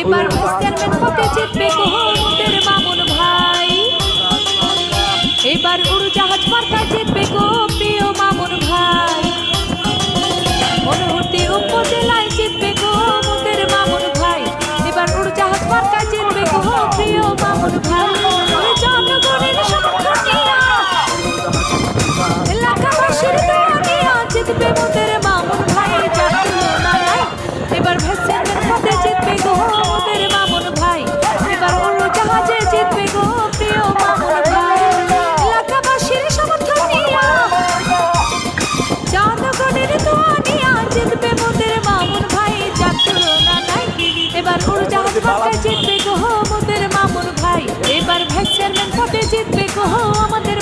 এবার চেয়ারম্যান হতে জিতবে গোহমতের মামুন ভাই। এবার উড়োজাহাজ মার্কা জিতবে গো প্রিয় মামুন ভাই। মনোহরটি উপজেলায় জিতবে গো মোদের মামুন ভাই। এবার উড়োজাহাজ মার্কা জিতবে গো প্রিয় মামুন ভাই। জনগণের সমর্থন নিয়া। এলাকাবাসীর মোদের মার্কায় জিতবে গো মোদের মামুন ভাই। এবার ভ্যাক্সের পথে জিতবে গো আমাদের